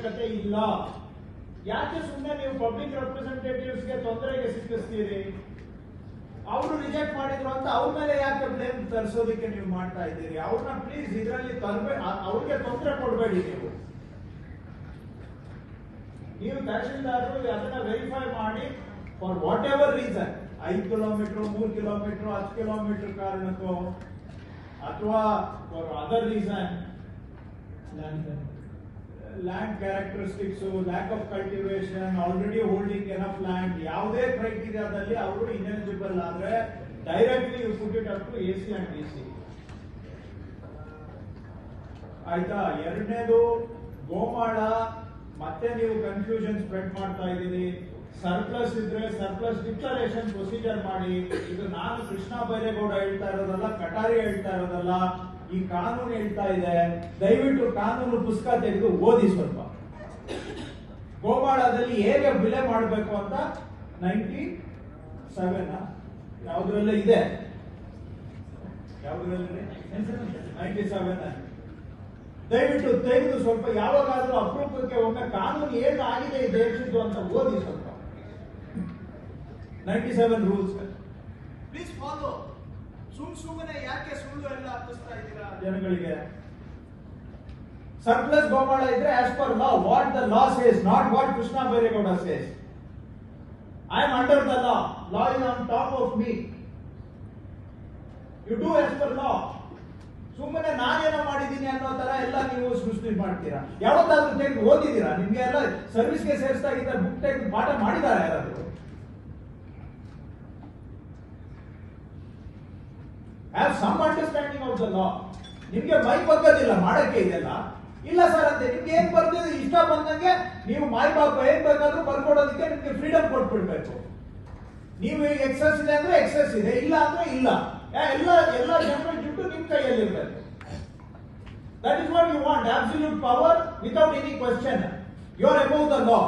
ಅವಶ್ಯಕತೆ ಇಲ್ಲ. ಯಾಕೆ ಸುಮ್ಮನೆ ನೀವು ಪಬ್ಲಿಕ್ ರೆಪ್ರೆಸೆಂಟೇಟಿವ್ಸ್ಗೆ ತೊಂದರೆಗೆ ಸಿಕ್ಕಿಸ್ತೀರಿ? ಅವರು ರಿಜೆಕ್ಟ್ ಮಾಡಿದ್ರು ಅಂತ ಅವ್ರ ಮೇಲೆ ಯಾಕೆ ಬ್ಲೇಮ್ ತರಿಸೋದಕ್ಕೆ ನೀವು ಮಾಡ್ತಾ ಇದ್ದೀರಿ? ಅವ್ರನ್ನ ಪ್ಲೀಸ್ ಇದರಲ್ಲಿ ತರಬೇ ಅವ್ರಿಗೆ ತೊಂದರೆ ಕೊಡಬೇಡಿ ನೀವು. ನೀವು ತಹಶೀಲ್ದಾರರು ಅದನ್ನ ವೆರಿಫೈ ಮಾಡಿ ಫಾರ್ ವಾಟ್ ಎವರ್ ರೀಸನ್ ಐದು ಕಿಲೋಮೀಟರ್ ಮೂರು ಕಿಲೋಮೀಟರ್ ಹತ್ತು ಕಿಲೋಮೀಟರ್ ಕಾರಣಕ್ಕೋ, ಅಥವಾ for other reason land characteristics lack of cultivation already holding enough land ಯಾವುದೇ ಕ್ರೈಟೀರಿಯಾದಲ್ಲಿ ಅವರು ಇನ್ಎಲಿಜಿಬಲ್ ಆದ್ರೆ directly you put it up to A C and D C ಆಯ್ತಾ? ಎರಡನೇದು, ಗೋಮಾಳ, ಮತ್ತೆ ನೀವು ಕನ್ಫ್ಯೂಷನ್ ಸ್ಪ್ರೆಡ್ ಮಾಡ್ತಾ ಇದ್ದೀರಿ ಸರ್ಪ್ಲಸ್ ಇದ್ರೆ ಸರ್ಪ್ಲಸ್ ಡಿಕ್ಲರೇಷನ್ ಪ್ರೊಸೀಜರ್ ಮಾಡಿ. ಇದು ನಾನು ಕೃಷ್ಣ ಬೈರೇಗೌಡ ಹೇಳ್ತಾ ಇರೋದಲ್ಲ, ಕಟಾರಿ ಹೇಳ್ತಾ ಇರೋದಲ್ಲ ಈ ಕಾನೂನು ಹೇಳ್ತಾ ಇದೆ, ದಯವಿಟ್ಟು ಕಾನೂನು ಪುಸ್ತಕ ತೆಗೆದು ಓದಿ ಸ್ವಲ್ಪ. ಗೋವಾಳದಲ್ಲಿ ಹೇಗೆ ಬೆಲೆ ಮಾಡಬೇಕು ಅಂತ ನೈಂಟಿ ಸೆವೆನ್ ಯಾವುದ್ರಲ್ಲೇ ಇದೆ. ಯಾವುದ್ರಲ್ಲಿ ನೈಂಟಿ ದಯವಿಟ್ಟು ತೆಗೆದು ಸ್ವಲ್ಪ, ಯಾವಾಗಾದ್ರೂ ಅಪರೂಪಕ್ಕೆ ಒಮ್ಮೆ ಕಾನೂನು ಏನು ಆಗಿದೆ ಈ ದೇಶದ್ದು ಅಂತ ಓದಿ ಸ್ವಲ್ಪ. Ninety seven rules. Please follow ಸುಮ್ ಸುಮ್ಮನೆ ಯಾಕೆ ಸುಳ್ಳು ಎಲ್ಲ ಹಬ್ಬಿಸ್ತಾ ಇದ್ದೀರಾ? ಜನಗಳಿಗೆ. ಸರ್ಪ್ಲಸ್ ಗೋಪಾಳ ಇದ್ರೆ as per law what the law says not what Krishna Byregowda says I am under the law law is on top of me you do as per law ಸುಮ್ಮನೆ ನಾನೇನೋ ಮಾಡಿದ್ದೀನಿ ಅನ್ನೋ ತರ ಎಲ್ಲ ನೀವು ಸೃಷ್ಟಿ ಮಾಡ್ತೀರಾ? ಯಾವತ್ತಾದ್ರೂ ತೆಗೆದು ಓದಿದ್ದೀರಾ? ನಿಮ್ಗೆ ಎಲ್ಲ ಸರ್ವಿಸ್ಗೆ ಸೇರಿಸ್ದಾಗಿದ್ದ ಬುಕ್ ತೆಗೆದು ಪಾಠ ಮಾಡಿದ್ದಾರೆ ಯಾರಾದ್ರು? Have some understanding of the law ನಿಮ್ಗೆ ಮೈ ಬಗ್ಗದಿಲ್ಲ ಮಾಡಕ್ಕೆ ಇದೆಲ್ಲ? ಇಲ್ಲ ಸರ್ ಅಂತೆ, ನಿಮ್ಗೆ ಏನ್ ಬರ್ತಿದೆ ಇಷ್ಟ ಬಂದಂಗೆ ನೀವು ಮೈ ಬಾಪ ಏನ್ ಬೇಕಾದ್ರೂ ಬರ್ಕೊಡೋದಕ್ಕೆ ನಿಮ್ಗೆ ಫ್ರೀಡಮ್ ಕೊಟ್ಬಿಡ್ಬೇಕು. ನೀವು ಈಗ ಎಕ್ಸಸ್ ಇದೆ ಅಂದ್ರೆ ಎಕ್ಸಸ್ ಇದೆ, ಇಲ್ಲ ಅಂದ್ರೆ ಇಲ್ಲ. ಎಲ್ಲ ಎಲ್ಲ ಜನರ ಜುಟ್ಟು ನಿಮ್ ಕೈಯಲ್ಲಿ ಇರ್ಬೇಕು that is what you want absolute power without any question you are above the law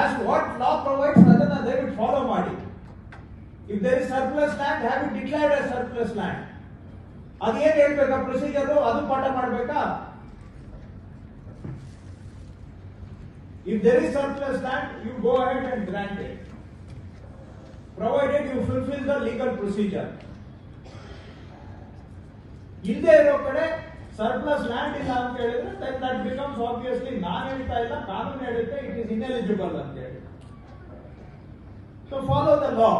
as what law provides ಅದನ್ನ if there is surplus land have it declared as surplus land ಅದೇನ್ ಹೇಳ್ಬೇಕಾ ಪ್ರೊಸೀಜರ್ ಅದು ಪಾಠ ಮಾಡ್ಬೇಕಾ? If there is surplus land you go ahead and grant it provided you fulfil the legal procedure ಇಲ್ಲದೆ ಇರೋ ಕಡೆ surplus land ಇಲ್ಲ ಅಂತ ಹೇಳಿದ್ರೆ ದೆನ್ ದಟ್ ಬಿಕಮ್ಸ್ ಆಬ್ವಿಯಸ್ಲಿ ನಾನು ಹೇಳ್ತಾ ಇಲ್ಲ, ಕಾನೂನು ಹೇಳುತ್ತೆ ಇಟ್ ಇಸ್ ಇನ್ಎಲಿಜಿಬಲ್ ಅಂತ ಹೇಳಿ. So follow the law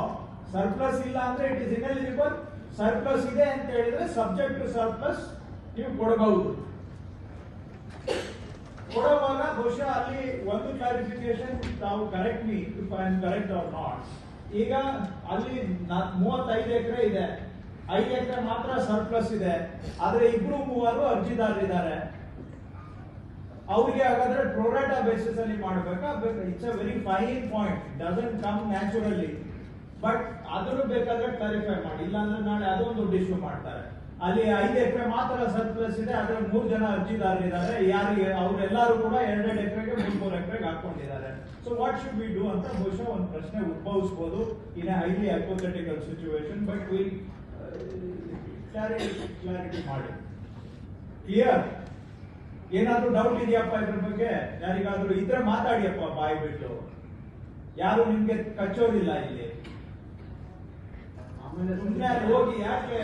surplus ಇಲ್ಲ ಅಂದ್ರೆ ಇಟ್ ಇಸ್ ಇನ್ಎಲಿಜಿಬಲ್ ಸರ್ಪ್ಲಸ್ ಇದೆ ಅಂತ ಹೇಳಿದ್ರೆ ಸಬ್ಜೆಕ್ಟ್ ಟು ಸರ್ಪ್ಲಸ್ ನೀವು ಕೊಡಬಹುದು. ಕೊಡುವಾಗ ಬಹುಶಃ ಅಲ್ಲಿ ಒಂದು ಕ್ಲಾರಿಫಿಕೇಶನ್ ತಾವು correct me if I am correct or not ಈಗ ಅಲ್ಲಿ ಮೂವತ್ತೈದು ಎಕರೆ ಇದೆ. ಐದು ಎಕರೆ ಮಾತ್ರ ಸರ್ಪ್ಲಸ್ ಇದೆ. ಆದ್ರೆ ಇಬ್ರು ಮೂವರು ಅರ್ಜಿದಾರರಿದ್ದಾರೆ. ಅವ್ರಿಗೆ ಹಾಗಾದ್ರೆ ಪ್ರೊರೇಟಾ ಬೇಸಿಸ್ ಅಲ್ಲಿ ಮಾಡಬೇಕಾ? It's a very fine point doesn't come naturally but ಅದನ್ನು ಬೇಕಾದ್ರೆ ಕ್ಲಾರಿಫೈ ಮಾಡಿ. ಇಲ್ಲಾಂದ್ರೆ ನಾಳೆ ಅದೊಂದು ಇಶ್ಯೂ ಮಾಡ್ತಾರೆ. ಅಲ್ಲಿ ಐದು ಎಕರೆ ಮಾತ್ರ ಸರ್ಪ್ಲಸ್ ಇದೆ ಅದ್ರ ಮೂರು ಜನ ಅರ್ಜಿದಾರರಿದ್ದಾರೆ ಯಾರಿಗೆ, ಅವರೆಲ್ಲರೂ ಕೂಡ ಎರಡೆರಡು ಎಕರೆಗೆ ಮೂರ್ ಮೂರು ಎಕರೆಗೆ ಹಾಕೊಂಡಿದ್ದಾರೆ. So what should we do ಅಂತ ಬಹುಶಃ ಒಂದು ಪ್ರಶ್ನೆ ಉದ್ಭವಿಸಬಹುದು in highly hypothetical situation but we clarity clarity ಮಾಡಿ. ಕ್ಲಿಯರ್ ಏನಾದ್ರೂ ಡೌಟ್ ಇದೆಯಪ್ಪ ಇದ್ರ ಬಗ್ಗೆ? ಯಾರಿಗಾದ್ರೂ ಇದ್ರೆ ಮಾತಾಡಿಯಪ್ಪ ಬಾಯಿ ಬಿಟ್ಟು. ಯಾರು ನಿಮ್ಗೆ ಕಚ್ಚೋದಿಲ್ಲ ಇಲ್ಲಿ? ಹೋಗಿ ಯಾಕೆ